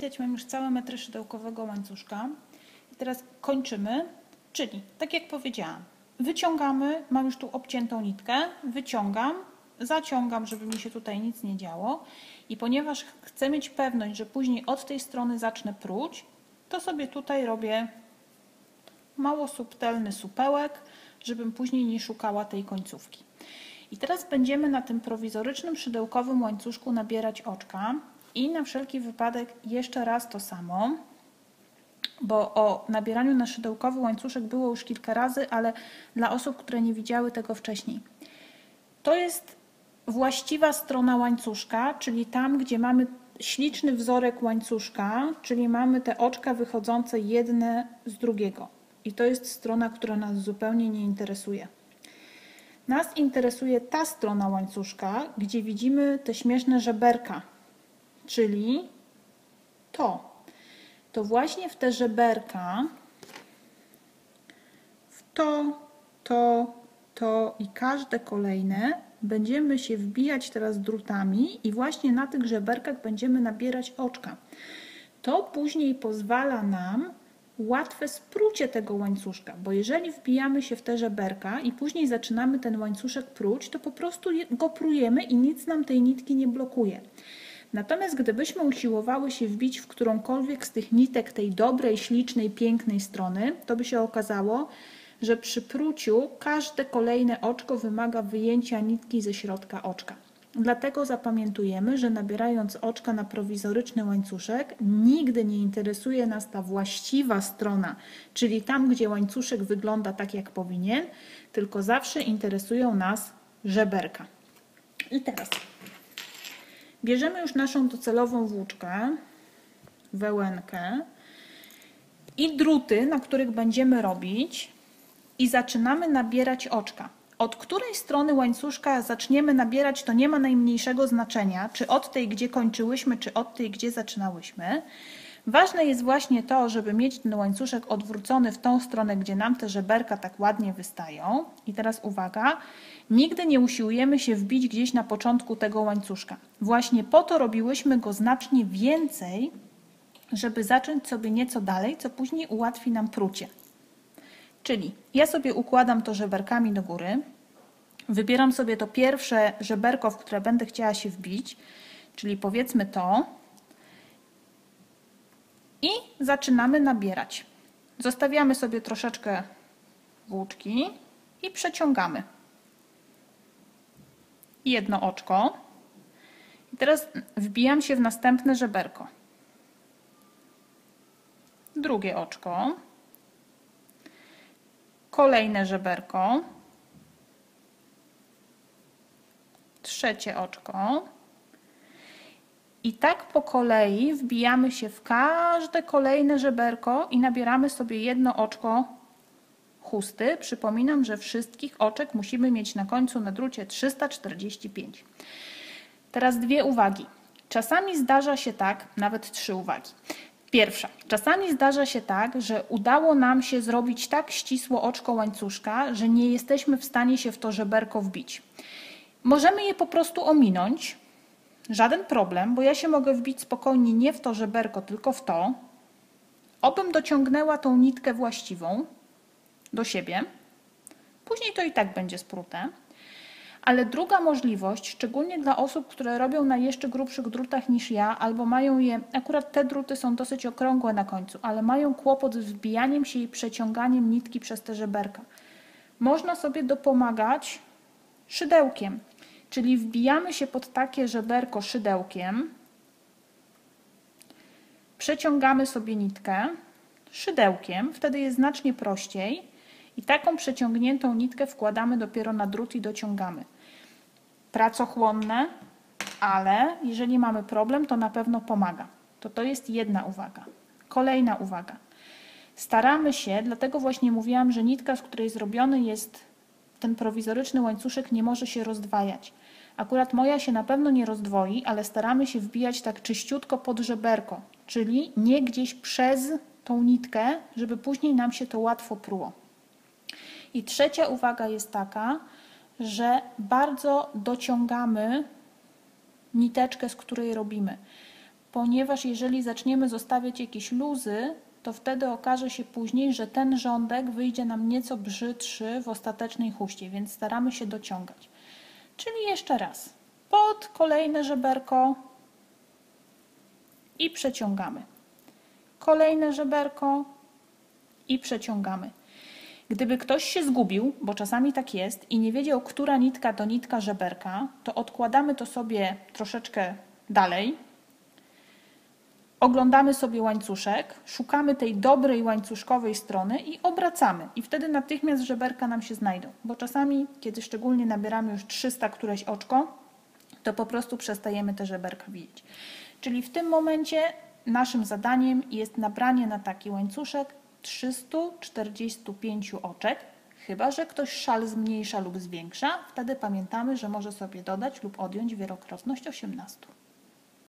Widać, mam już całe metry szydełkowego łańcuszka. I teraz kończymy, czyli tak jak powiedziałam, wyciągamy, mam już tu obciętą nitkę, wyciągam, zaciągam, żeby mi się tutaj nic nie działo i ponieważ chcę mieć pewność, że później od tej strony zacznę pruć, to sobie tutaj robię mało subtelny supełek, żebym później nie szukała tej końcówki. I teraz będziemy na tym prowizorycznym szydełkowym łańcuszku nabierać oczka i na wszelki wypadek jeszcze raz to samo, bo o nabieraniu na szydełkowy łańcuszek było już kilka razy, ale dla osób, które nie widziały tego wcześniej. To jest właściwa strona łańcuszka, czyli tam, gdzie mamy śliczny wzorek łańcuszka, czyli mamy te oczka wychodzące jedne z drugiego. I to jest strona, która nas zupełnie nie interesuje. Nas interesuje ta strona łańcuszka, gdzie widzimy te śmieszne żeberka, czyli to. To właśnie w te żeberka, w to, to, to i każde kolejne będziemy się wbijać teraz drutami i właśnie na tych żeberkach będziemy nabierać oczka. To później pozwala nam łatwe sprucie tego łańcuszka, bo jeżeli wbijamy się w te żeberka i później zaczynamy ten łańcuszek pruć, to po prostu go prujemy i nic nam tej nitki nie blokuje. Natomiast gdybyśmy usiłowały się wbić w którąkolwiek z tych nitek tej dobrej, ślicznej, pięknej strony, to by się okazało, że przy pruciu każde kolejne oczko wymaga wyjęcia nitki ze środka oczka. Dlatego zapamiętujemy, że nabierając oczka na prowizoryczny łańcuszek, nigdy nie interesuje nas ta właściwa strona, czyli tam, gdzie łańcuszek wygląda tak, jak powinien, tylko zawsze interesują nas żeberka. I teraz bierzemy już naszą docelową włóczkę, wełenkę i druty, na których będziemy robić i zaczynamy nabierać oczka. Od której strony łańcuszka zaczniemy nabierać, to nie ma najmniejszego znaczenia, czy od tej, gdzie kończyłyśmy, czy od tej, gdzie zaczynałyśmy. Ważne jest właśnie to, żeby mieć ten łańcuszek odwrócony w tą stronę, gdzie nam te żeberka tak ładnie wystają. I teraz uwaga, nigdy nie usiłujemy się wbić gdzieś na początku tego łańcuszka. Właśnie po to robiłyśmy go znacznie więcej, żeby zacząć sobie nieco dalej, co później ułatwi nam prucie. Czyli ja sobie układam to żeberkami do góry, wybieram sobie to pierwsze żeberko, w które będę chciała się wbić, czyli powiedzmy to i zaczynamy nabierać. Zostawiamy sobie troszeczkę włóczki i przeciągamy. Jedno oczko. I teraz wbijam się w następne żeberko. Drugie oczko kolejne żeberko, trzecie oczko i tak po kolei wbijamy się w każde kolejne żeberko i nabieramy sobie jedno oczko chusty. Przypominam, że wszystkich oczek musimy mieć na końcu na drucie 345. Teraz dwie uwagi. Czasami zdarza się tak, nawet trzy uwagi. Pierwsza. Czasami zdarza się tak, że udało nam się zrobić tak ścisło oczko łańcuszka, że nie jesteśmy w stanie się w to żeberko wbić. Możemy je po prostu ominąć. Żaden problem, bo ja się mogę wbić spokojnie nie w to żeberko, tylko w to. Obym dociągnęła tą nitkę właściwą siebie. Później to i tak będzie sprute. Ale druga możliwość, szczególnie dla osób, które robią na jeszcze grubszych drutach niż ja, albo mają je, akurat te druty są dosyć okrągłe na końcu, ale mają kłopot z wbijaniem się i przeciąganiem nitki przez te żeberka. Można sobie dopomagać szydełkiem, czyli wbijamy się pod takie żeberko szydełkiem, przeciągamy sobie nitkę szydełkiem, wtedy jest znacznie prościej i taką przeciągniętą nitkę wkładamy dopiero na drut i dociągamy. Pracochłonne, ale jeżeli mamy problem, to na pewno pomaga. To to jest jedna uwaga. Kolejna uwaga. Staramy się, dlatego właśnie mówiłam, że nitka, z której zrobiony jest ten prowizoryczny łańcuszek, nie może się rozdwajać. Akurat moja się na pewno nie rozdwoi, ale staramy się wbijać tak czyściutko pod żeberko, czyli nie gdzieś przez tą nitkę, żeby później nam się to łatwo pruło. I trzecia uwaga jest taka, że bardzo dociągamy niteczkę, z której robimy. ponieważ jeżeli zaczniemy zostawiać jakieś luzy, to wtedy okaże się później, że ten rządek wyjdzie nam nieco brzydszy w ostatecznej huście, więc staramy się dociągać. Czyli jeszcze raz, pod kolejne żeberko i przeciągamy. Kolejne żeberko i przeciągamy. Gdyby ktoś się zgubił, bo czasami tak jest, i nie wiedział, która nitka to nitka żeberka, to odkładamy to sobie troszeczkę dalej, oglądamy sobie łańcuszek, szukamy tej dobrej łańcuszkowej strony i obracamy. I wtedy natychmiast żeberka nam się znajdą. Bo czasami, kiedy szczególnie nabieramy już 300 któreś oczko, to po prostu przestajemy te żeberka widzieć. Czyli w tym momencie naszym zadaniem jest nabranie na taki łańcuszek 345 oczek, chyba że ktoś szal zmniejsza lub zwiększa, wtedy pamiętamy, że może sobie dodać lub odjąć wielokrotność 18.